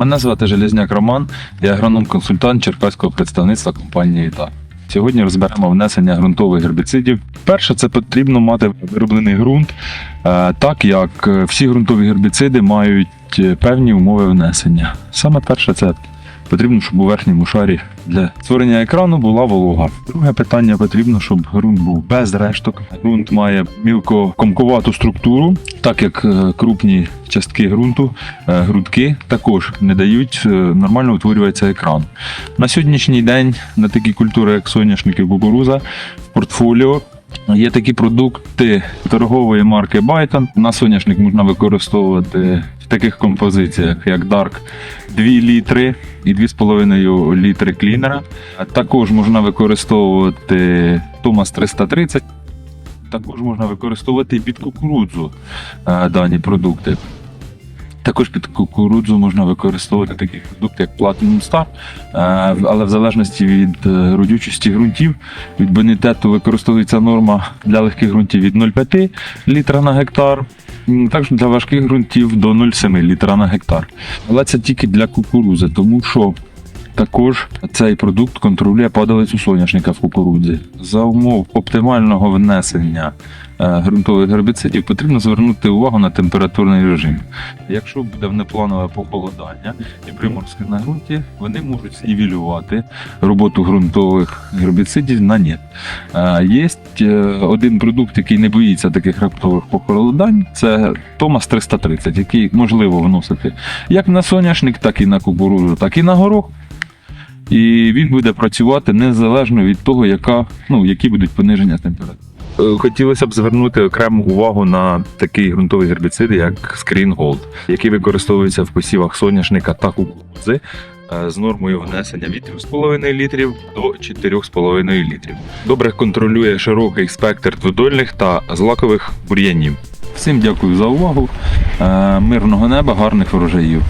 Мене звати Железняк Роман, я агроном-консультант Черкаського представництва компанії ІТА. Сьогодні розберемо внесення ґрунтових гербіцидів. Перше, це потрібно мати вироблений ґрунт, е, так як е, всі ґрунтові гербіциди мають е, певні умови внесення. Саме перше, це потрібно, щоб у верхньому шарі для створення екрану була волога. Друге питання потрібно, щоб ґрунт був без решток. Ґрунт має мілкокомковату структуру, так як е, крупні частки ґрунту, е, грудки також не дають е, нормально утворюватися екран. На сьогоднішній день на такі культури, як соняшник і кукуруза, в портфоліо Є такі продукти торгової марки Byton. На соняшник можна використовувати таких композиціях, як Dark 2 літри і 2,5 літри клінера. Також можна використовувати Thomas 330. Також можна використовувати і під кукурудзу е, дані продукти. Також під кукурудзу можна використовувати такі продукти, як Platinum Star, е, але в залежності від е, родючості ґрунтів, від бонітету використовується норма для легких ґрунтів від 0,5 літра на гектар, також для важких ґрунтів до 0,7 літра на гектар. Але це тільки для кукурузи, тому що також цей продукт контролює падалицю соняшника в кукурудзі. За умов оптимального внесення е, ґрунтових гербіцидів потрібно звернути увагу на температурний режим. Якщо буде внепланове похолодання і приморозки на ґрунті, вони можуть знівелювати роботу ґрунтових гербіцидів на нет. Є один продукт, який не боїться таких раптових похолодань, це Томас 330, який можливо вносити як на соняшник, так і на кукурудзу, так і на горох. І він буде працювати незалежно від того, яка, ну, які будуть пониження температури. Е, Хотілося б звернути окрему увагу на такий ґрунтовий гербіцид, як Screen Gold, який використовується в посівах соняшника та кукурудзи е, з нормою внесення від 3,5 літрів до 4,5 літрів. Добре контролює широкий спектр дводольних та злакових бур'янів. Всім дякую за увагу. Е, Мирного неба, гарних врожаїв.